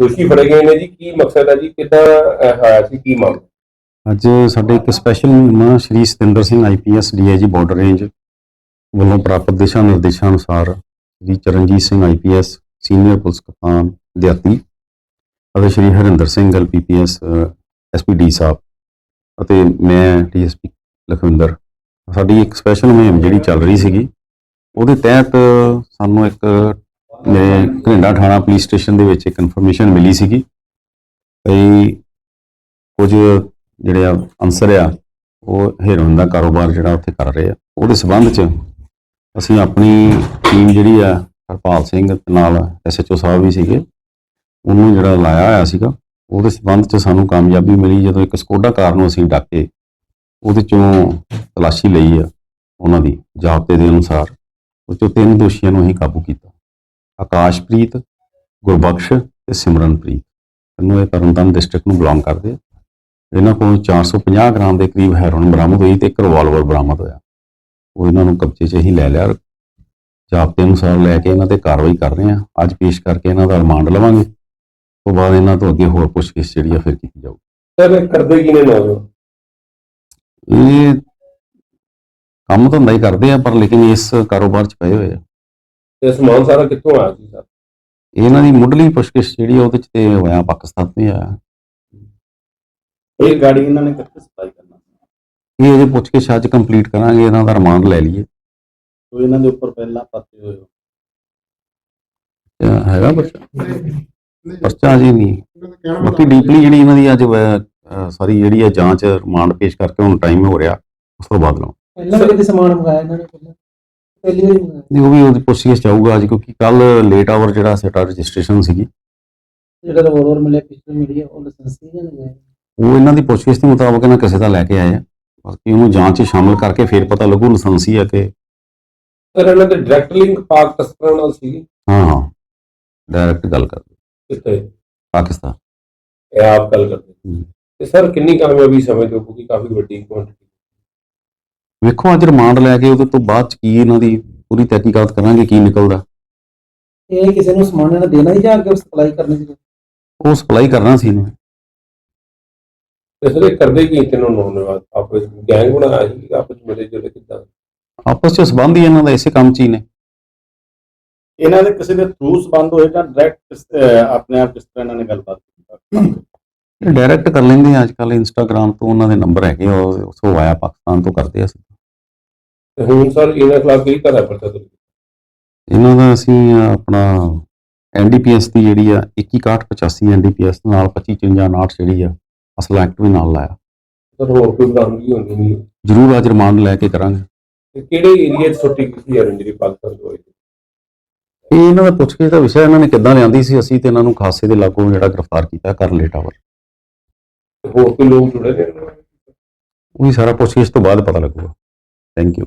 ਦੋਸ਼ੀ ਫੜੇ ਗਏ ਨੇ ਜੀ, ਕੀ ਮਕਸਦ ਹੈ ਜੀ? ਕਿੱਦਾਂ ਹੋਇਆ ਸੀ? ਕੀ ਮਾਮਲਾ? ਅੱਜ ਸਾਡੇ ਇੱਕ ਸਪੈਸ਼ਲ ਮਹਿਮਾਨ Shri Satinder Singh IPS DIG border range ਵੱਲੋਂ ਪ੍ਰਾਪਤ ਦਿਸ਼ਾ ਨਿਰਦੇਸ਼ਾਂ ਅਨੁਸਾਰ Shri Charanjit Singh IPS senior police ਕਪਤਾਨ, ਦਿਹਾਤੀ ਅਤੇ Shri Harinder Singh L PPS SPD ਸਾਹਿਬ ਅਤੇ ਮੈਂ ਡੀਐਸਪੀ ਲਖਵਿੰਦਰ। ਸਾਡੀ ਇੱਕ ਸਪੈਸ਼ਲ ਮੁਹਿੰਮ ਜਿਹੜੀ ਚੱਲ ਰਹੀ ਸੀਗੀ, ਉਹਦੇ ਤਹਿਤ ਸਾਨੂੰ ਇੱਕ ਮੇਰੇ ਘਰਿੰਡਾ ਥਾਣਾ ਪੁਲਿਸ ਸਟੇਸ਼ਨ ਦੇ ਵਿੱਚ ਇੱਕ ਇਨਫੋਰਮੇਸ਼ਨ ਮਿਲੀ ਸੀਗੀ। ਕਈ ਕੁਝ ਜਿਹੜੇ ਆ ਅਨਸਰ ਆ, ਉਹ ਹੈਰੋਇਨ ਦਾ ਕਾਰੋਬਾਰ ਜਿਹੜਾ ਉੱਥੇ ਕਰ ਰਹੇ ਆ। ਉਹਦੇ ਸਬੰਧ 'ਚ ਅਸੀਂ ਆਪਣੀ ਟੀਮ ਜਿਹੜੀ ਆ, ਹਰਪਾਲ ਸਿੰਘ ਤੇ ਨਾਲ ਐਸਐਚਓ ਸਾਹਿਬ ਵੀ ਸੀਗੇ। ਉਹਨੂੰ ਜਿਹੜਾ ਲਾਇਆ ਹੋਇਆ ਸੀਗਾ, ਉਹਦੇ ਸਬੰਧ 'ਚ ਸਾਨੂੰ ਕਾਮਯਾਬੀ ਮਿਲੀ ਜਦੋਂ ਇੱਕ ਸਕੋਡਾ ਕਾਰ ਨੂੰ ਅਸੀਂ ਡਾਕੇ ਉਹਦੇ ਚੋਂ ਤਲਾਸ਼ੀ ਲਈ ਆ, ਉਹਨਾਂ ਦੀ ਜ਼ਾਬਤੇ ਦੇ ਅਨੁਸਾਰ। ਉਹ ਚੋਂ ਤਿੰਨ ਦੋਸ਼ੀਆਂ ਨੂੰ ਅਸੀਂ ਕਾਬੂ ਕੀਤਾ। ਆਕਾਸ਼ਪ੍ਰੀਤ ਗੁਰਬਖਸ਼ ਤੇ ਸਿਮਰਨਪ੍ਰੀਤ। ਇਹਨੂੰ ਇਹ ਤਰਨਤਾਰਨ ਡਿਸਟ੍ਰਿਕਟ ਨੂੰ ਬਿਲੋਂਗ ਕਰਦੇ ਆ। ਇਹਨਾਂ ਕੋਲ 450 ਗ੍ਰਾਮ ਦੇ ਕਰੀਬ ਹੈਰੋਇਨ ਬਰਾਮਦ ਹੋਈ ਤੇ ਇੱਕ ਰਿਵਾਲਵਰ ਬਰਾਮਦ ਹੋਇਆ। ਉਹ ਇਹਨਾਂ ਨੂੰ ਕਬਜ਼ੇ 'ਚ ਹੀ ਲੈ ਲਿਆ ਜਾਬਤੇ ਅਨੁਸਾਰ ਲੈ ਕੇ ਇਹਨਾਂ ਤੇ ਕਾਰਵਾਈ ਕਰ ਰਹੇ ਆ। ਅੱਜ ਪੇਸ਼ ਕਰਕੇ ਇਹਨਾਂ ਦਾ ਰਿਮਾਂਡ ਲਵਾਂਗੇ। ਤੋਂ ਬਾਅਦ ਇਹਨਾਂ ਤੋਂ ਅੱਗੇ ਹੋਰ ਪੁੱਛਗਿੱਛ ਜਿਹੜੀ ਆ ਫਿਰ ਕੀਤੀ ਜਾਊ ਸਰ ਇਹ ਕਰਦੇ ਕੀ ਨੇ ਨੌਜਵਾਨ ਇਹ ਕੰਮ ਧੰਦਾ ਹੀ ਕਰਦੇ ਆ ਪਰ ਲੇਕਿਨ ਇਸ ਕਾਰੋਬਾਰ 'ਚ ਪਏ ਹੋਏ ਆ। ਤੇ ਸਮਾਨ ਸਾਰਾ ਕਿੱਥੋਂ ਆਇਆ ਸੀ ਸਰ? ਇਹਨਾਂ ਦੀ ਮੁੱਢਲੀ ਪੁੱਛਗਿੱਛ ਜਿਹੜੀ ਆ ਉਹਦੇ 'ਚ ਤੇ ਹੋਇਆ ਪਾਕਿਸਤਾਨ ਤੋਂ ਹੀ ਆਇਆ। ਇਹ ਗਾੜੀ ਇਹਨਾਂ ਨੇ ਕਿੱਥੇ ਸਪਲਾਈ ਕਰਨਾ ਇਹ ਅਜੇ ਪੁੱਛਗਿੱਛ ਅੱਜ ਕੰਪਲੀਟ ਕਰਾਂਗੇ ਇਹਨਾਂ ਦਾ ਰਿਮਾਂਡ ਲੈ ਲਈਏ। ਤੋ ਇਹਨਾਂ ਦੇ ਉੱਪਰ ਪਹਿਲਾਂ ਪਾਤੇ ਹੋਏ। ਅਹ ਹੈਗਾ ਪਰਚਾ? ਪਰਚਾ ਜੀ ਨਹੀਂ। ਬਾਕੀ ਡੀਪਲੀ ਜਿਹੜੀ ਇਹਨਾਂ ਦੀ ਅੱਜ ਅਹ ਸਾਰੀ ਜਿਹੜੀ ਹੈ ਜਾਂਚ ਰਿਮਾਂਡ ਪੇਸ਼ ਕਰਕੇ ਹੁਣ ਟਾਈਮ ਹੋ ਰਿਹਾ ਉਸ ਤੋਂ ਬਾਅਦ ਲਓ ਪਹਿਲਾਂ ਵੀ ਕਦੇ ਸਮਾਨ ਮੰਗਾਇਆ ਇਹਨਾਂ ਨੇ ਪਹਿਲਾਂ? ਨਹੀਂ ਉਹ ਵੀ ਉਹਦੀ ਪੁੱਛਗਿੱਛ ਚਾਹੂਗਾ ਅੱਜ ਕਿਉਂਕਿ ਕੱਲ ਲੇਟ ਆਵਰ ਜਿਹੜਾ ਸਾਡਾ ਰਜਿਸਟ੍ਰੇਸ਼ਨ ਸੀਗੀ। ਜਿਹੜਾ ਰਿਵੋਲਵਰ ਮਿਲਿਆ ਪਿਸਟਲ ਮਿਲੀ ਆ, ਉਹ ਲਾਇਸੈਂਸ ਨਹੀਂ? ਲਗਾਇਆ ਉਹ ਇਹਨਾਂ ਦੀ ਪੁੱਛਗਿੱਛ ਦੇ ਮੁਤਾਬਕ ਇਹਨਾਂ ਕਿਸੇ ਦਾ ਲੈ ਕੇ ਆਏ ਆ। ਬਾਕੀ ਉਹਨੂੰ ਜਾਂਚ 'ਚ ਸ਼ਾਮਲ ਕਰਕੇ ਫਿਰ ਪਤਾ ਲੱਗੂ ਲਾਇਸੈਂਸੀ ਆ ਕਿ ਸਰ ਇਹਨਾਂ ਦੇ ਡਾਇਰੈਕਟ ਲਿੰਕ ਪਾਕ ਤਸਕਰਾਂ ਨਾਲ ਸੀ ਹਾਂ ਹਾਂ। ਡਾਇਰੈਕਟ ਗੱਲ ਕਰ ਕਿੱਥੇ? ਪਾਕਿਸਤਾਨ। ਇਹ ਆਪ ਗੱਲ ਕਰਦੇ। ਹੂੰ। ਤੇ ਸਰ ਕਿੰਨੀ ਕਾਮਯਾਬੀ ਸਮਝਦੇ ਹੋ ਕਿਉਂਕਿ ਕਾਫੀ ਵੱਡੀ ਕੁਆਂਟੀਟੀ ਵੇਖੋ ਅੱਜ ਰਿਮਾਂਡ ਲੈ ਕੇ ਉਹਦੇ ਤੋਂ ਬਾਅਦ 'ਚ ਕੀ ਇਹਨਾਂ ਦੀ ਪੂਰੀ ਤਹਿਕੀਕਾਤ ਕਰਾਂਗੇ ਕੀ ਨਿਕਲਦਾ। ਇਹ ਕਿਸੇ ਨੂੰ ਸਮਾਨ ਇਹਨਾਂ ਦੇਣਾ ਹੀ ਜਾਂ ਅੱਗੇ ਸਪਲਾਈ ਕਰਨੀ ਸੀ? ਉਹ ਸਪਲਾਈ ਕਰਨਾ ਸੀ ਇਹਨੇ। ਤੇ ਸਰ ਇਹ ਕਰਦੇ ਕੀ ਤਿੰਨੋਂ ਨੌਜਵਾਨ? ਆਪਸ ਵਿੱਚ ਗੈਂਗ ਬਣਾਇਆ ਸੀ ਕਿ ਆਪਸ ਵਿੱਚ ਮਿਲੇ ਜੁਲੇ ਕਿੱਦਾਂ? ਆਪਸ 'ਚ ਸੰਬੰਧ ਹੀ ਇਹਨਾਂ ਦਾ ਇਸੇ ਕੰਮ 'ਚ ਹੀ ਨੇ। ਇਹਨਾਂ ਦੇ ਕਿਸੇ ਦੇ ਥਰੂ ਸੰਬੰਧ ਹੋਏ ਜਾਂ ਡਾਇਰੈਕਟ ਆਪਣੇ ਆਪ ਕਿਸ ਤਰ੍ਹਾਂ ਇਹਨਾਂ ਨੇ ਗੱਲਬਾਤ ਕੀਤੀ? ਡਾਇਰੈਕਟ ਕਰ ਲੈਂਦੇ ਆ ਅੱਜ ਕੱਲ ਇੰਸਟਾਗ੍ਰam ਤੋਂ ਉਹਨਾਂ ਦੇ ਨੰਬਰ ਹੈਗੇ ਉਹ ਉਸੋਂ ਆਇਆ ਪਾਕਿਸਤਾਨ ਤੋਂ ਕਰਦੇ ਆ ਅਸੀਂ। ਤੇ ਹੁਣ ਸਰ ਇਹਨਾਂ ਖਿਲਾਫ ਕੀ ਕਰਾ ਪਰਚਾ ਦਰਜ ਇਹਨਾਂ ਦਾ ਅਸੀਂ ਆਪਣਾ ਐਨਡੀਪੀਐਸ ਦੀ ਜਿਹੜੀ ਆ 2185 ਐਨਡੀਪੀਐਸ ਨਾਲ 2559 ਜਿਹੜੀ ਆ ਅਸਲ ਐਕਟ ਵੀ ਨਾਲ ਲਾਇਆ। ਸਰ ਹੋਰ ਕੋਈ ਬਰਾਮਦਗੀ ਹੁੰਦੀ ਨਹੀਂ ਜ਼ਰੂਰ ਅੱਜ ਰਿਮਾਂਡ ਲੈ ਕੇ ਕਰਾਂਗੇ। ਤੇ ਕਿਹੜੇ ਏਰੀਆ 'ਚ ਛੁੱਟੀ ਕੀਤੀ ਹੈ ਜਿਹੜੀ ਪਾਕਿਸਤਾਨ ਤੋਂ ਹੋਈ ਇਹ ਇਹਨਾਂ ਦਾ ਪੁੱਛਗਿੱਛ ਦਾ ਵਿਸ਼ਾ ਇਹਨਾਂ ਨੇ ਕਿੱਦਾਂ ਲਿਆਂਦੀ ਸੀ ਅਸੀਂ ਤੇ ਇਹਨਾਂ ਨੂੰ ਖਾਸੇ ਦੇ ਲਾਗੋਂ ਜਿਹੜਾ ਗ੍ਰਿਫਤਾਰ ਕੀਤਾ ਕਰ ਲੇਟ ਆਵਰ ਤੇ ਹੋਰ ਕੋਈ ਲੋਕ ਜੁੜੇ ਨੇ? ਉਹੀ ਸਾਰਾ ਪੁੱਛਗਿੱਛ ਤੋਂ ਬਾਅਦ ਪਤਾ ਲੱਗੂਗਾ। Thank you